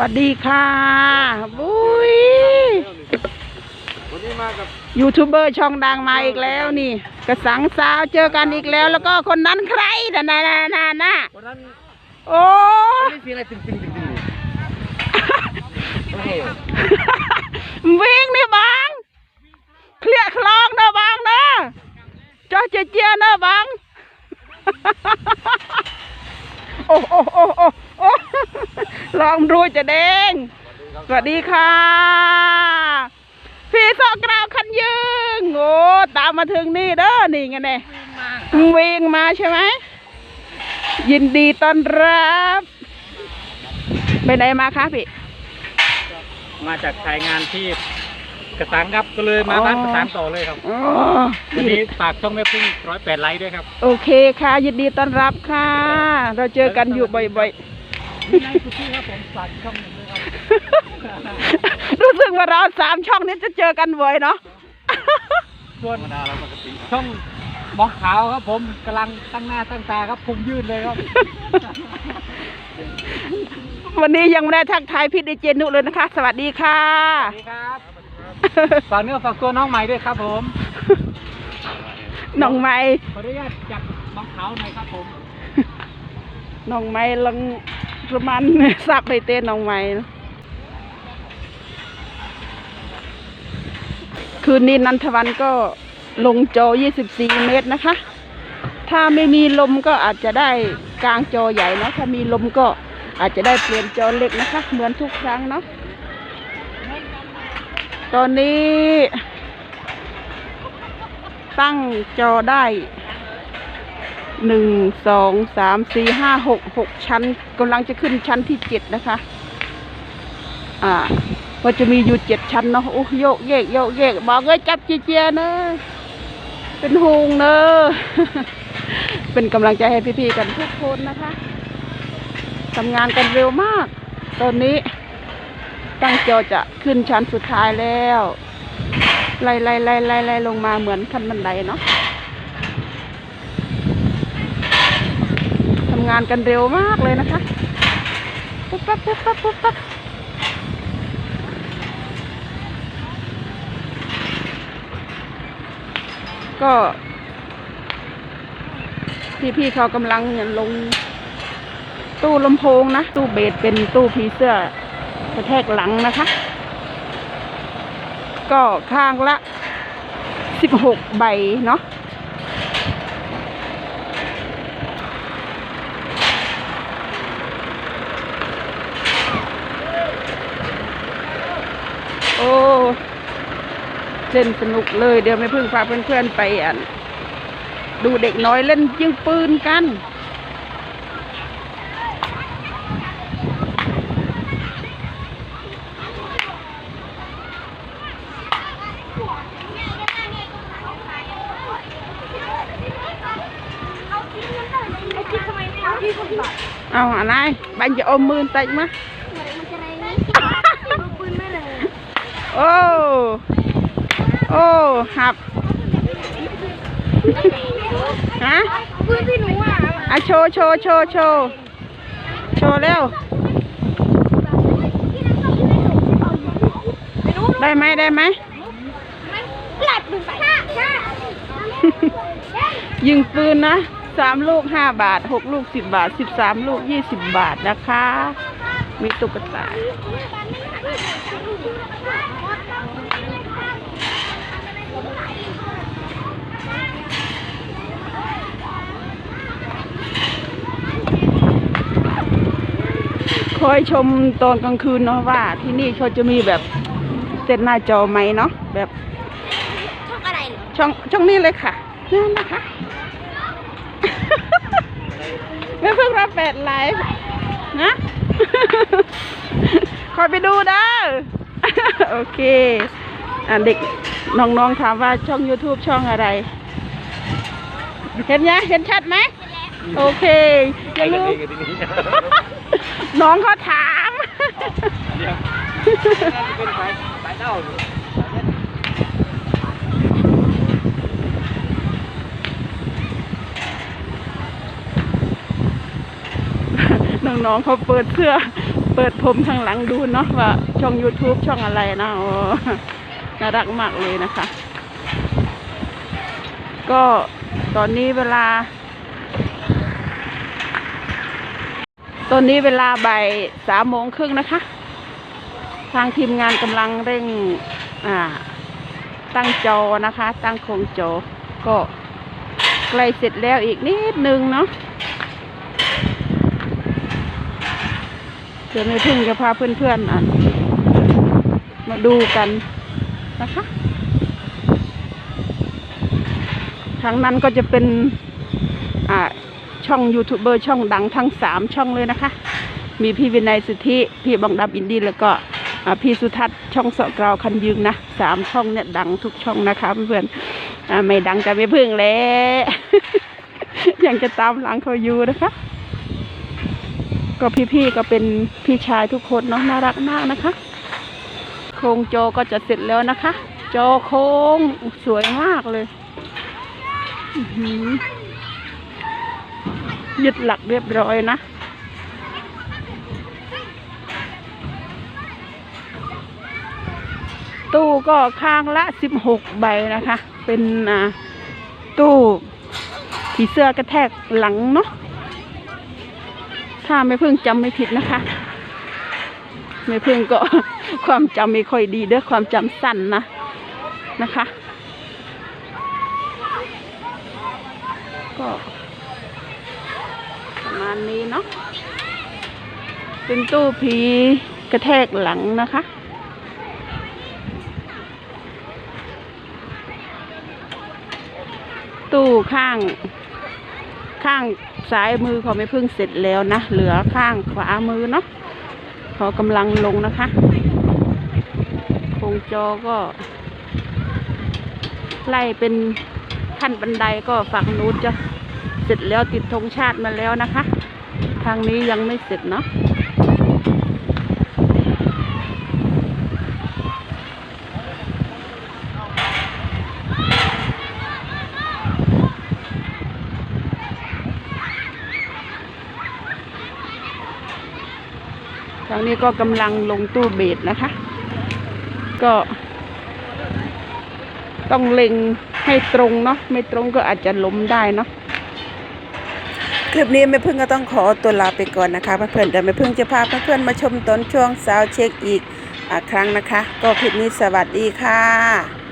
วัสดีค่ะบุ้ยวันนี้มากับยูทูบเบอร์ช่องดังมาอีกแล้วนี่ กระสังสาวเจอกันอีกแล้ว แล้วก็คนนั้นใครน่ะน่ะน่ะน่ะน่ะวันนั้นโอ้ ไม่เสียงอะไรตึงตึงตึงตึงโอ้โห วิ่งนี่บังเคลียร์คลองนะบังนะจอเจเจียนะบัง โอ้โอ้โอ้โอ้โอ้ ลองดูจะเด้งสวัสดีค่ะ พี่สอกราวคันยืงโอ้ตามมาถึงนี่เด้อนี่ไงเนี่ยวิ่งมาใช่ไหม ยินดีต้อนรับ ไปไหนมาคะพี่ มาจากถ่ายงานที่กระสังครับก็เลยมาบ้านกระสังต่อเลยครับอ๋อวันนี้ฝากช่องแม่พึ่งร้อยแปดไลค์ด้วยครับ โอเคค่ะ ยินดีต้อนรับค่ะ เราเจอกันอยู่บ่อย นี่นายสุที่ครับผมฝากช่องหนึ่งด้วยครับๆรู้สึกว่าเราสามช่องนี้จะเจอกันบ่อยเนาะส่วนช่องหมองขาวครับผมกำลังตั้งหน้าตั้งตาครับพุงยืดเลยครับ วันนี้ยังไม่ได้ทักทายพี่ดีเจนุเลยนะคะ สวัสดีค่ะสวัสดีครับฝากเนื้อฝากตัวน้องใหม่ด้วยครับผมน้องไม้ขออนุญาตจับหมองขาวหน่อยครับผมน้องไม้ลัง ประมาณสับไปเต้นน้องไม้คืนนี้นันทวันก็ลงจอ 24 เมตรนะคะ ถ้าไม่มีลมก็อาจจะได้กลางจอใหญ่นะ ถ้ามีลมก็อาจจะได้เปลี่ยนจอเล็กนะคะ เหมือนทุกครั้งเนาะ ตอนนี้ ตั้งจอได้ หนึ่งสองสามสี่ห้าหกหกชั้นกำลังจะขึ้นชั้นที่เจ็ดนะคะ อ่าก็จะมีอยู่เจ็ดชั้นเนาะโอ้โยกเยกโยกเยกบอกเลยจับเจียเจียเนอะเป็นหงเนอะเป็นกำลังใจให้พี่ๆกันทุกคนนะคะทำงานกันเร็วมาก ตอนนี้ตั้งจอจะขึ้นชั้นสุดท้ายแล้ว ไล่ไล่ไล่ไล่ไล่ลงมาเหมือนขั้นบันไดเนาะำงานกันเร็วมากเลยนะคะ ปุ๊บปั๊บปุ๊บปั๊บปุ๊บปั๊บก็ พี่ๆเขากำลังลงตู้ลำโพงนะ ตู้เบสเป็นตู้ผีเสื้อกระแทกหลังนะคะ ก็ข้างละสิบหกใบเนาะ อ้เล่นสนุกเลยเดี๋ยวไม่พึ่งพาเพื่อนๆไปอะดูเด็กน้อยเล่นยิงปืนกันเอาอะไรบันจะอมมือติมะโอ้ โอ้หับฮะปืนที่หนูอะอะโชว์โชว์โชว์โชว์โชว์เร็วได้ไหมได้ไหมหลัดดูไปห้าห้ายิงปืนนะสามลูกห้าบาทหกลูกสิบบาทสิบสามลูกยี่สิบบาทนะคะ มีตุ๊กตา คอยชมตอนกลางคืนเนาะว่า ที่นี่เขาจะมีแบบเซ็นหน้าจอไหมเนาะแบบช่องอะไรเหรอช่องช่องนี้เลยค่ะนั่นนะคะไม่เพิ่งรับแปดไลฟ์นะคอยไปดูเด้อโอเคอ่าเด็กน้องๆถามว่าช่อง YouTube ช่องอะไร เห็นยังเห็นชัดไหม โอเคอย่าลืมน้องเขาถามเดี๋ยวเป็นสายสายเต้าอยู่น้องๆเขาเปิดเสื้อ เปิดผมข้างหลังดูเนาะว่าช่อง YouTube ช่องอะไรนะโอ้น่ารักมากเลยนะคะ ก็ตอนนี้เวลา ตอนนี้เวลาบ่ายสามโมงครึ่งนะคะ ทางทีมงานกำลังเร่งตั้งจอนะคะ ตั้งโครงจอ ก็ใกล้เสร็จแล้วอีกนิดนึงเนาะเดี๋ยวไม่พึ่งจะพาเพื่อนๆอะมาดูกันนะคะทางนั้นก็จะเป็นอ่า ช่องยูทูบเบอร์ช่องดังทั้งสามช่องเลยนะคะ มีพี่วินัยสุทธิพี่บังดับอินดี้แล้วก็พี่สุทัศน์ช่องเสาะกราวคันยืงนะสามช่องเนี่ยดังทุกช่องนะคะเพื่อนๆอ่าไม่ดังจะไม่พึ่งแล้วยังจะตามหลังเขาอยู่นะคะ ก็พี่ๆก็เป็นพี่ชายทุกคนเนาะน่ารักมากนะคะ โครงโจก็จะเสร็จแล้วนะคะ โจโค้งสวยมากเลย อื้อหือ ยึดหลักเรียบร้อยนะตู้ก็ข้างละสิบหกใบนะคะ เป็นตู้ผีเสื้อกระแทกหลังเนาะ ถ้าไม่พิ่งจำไม่ผิดนะคะ ไม่พิ่งก็ความจำไม่ค่อยดีเด้อความจำสั้นนะนะคะ ก็ ประมาณนี้เนาะเป็นตู้ผีกระแทกหลังนะคะ ตู้ข้าง ข้างซ้ายมือเขาไม่พิ่งเสร็จแล้วนะ เหลือข้างขวามือเนาะเขากำลังลงนะคะโครงจอก็ ไล่เป็นขั้นบันไดก็ฝั่งนู้นจะ เสร็จแล้วติดธงชาติมาแล้วนะคะ ทางนี้ยังไม่เสร็จเนาะทางนี้ก็กำลังลงตู้เบสนะคะ ก็ ต้องเล็งให้ตรงเนาะไม่ตรงก็อาจจะล้มได้เนาะ คลิปนี้แม่พึ่งก็ต้องขอตัวลาไปก่อนนะคะเพื่อนๆเดี๋ยวแม่พึ่งจะพาเพื่อนๆมาชมตอนช่วงสาวเช็คอีกอครั้งนะคะ ก็คลิปนี้สวัสดีค่ะ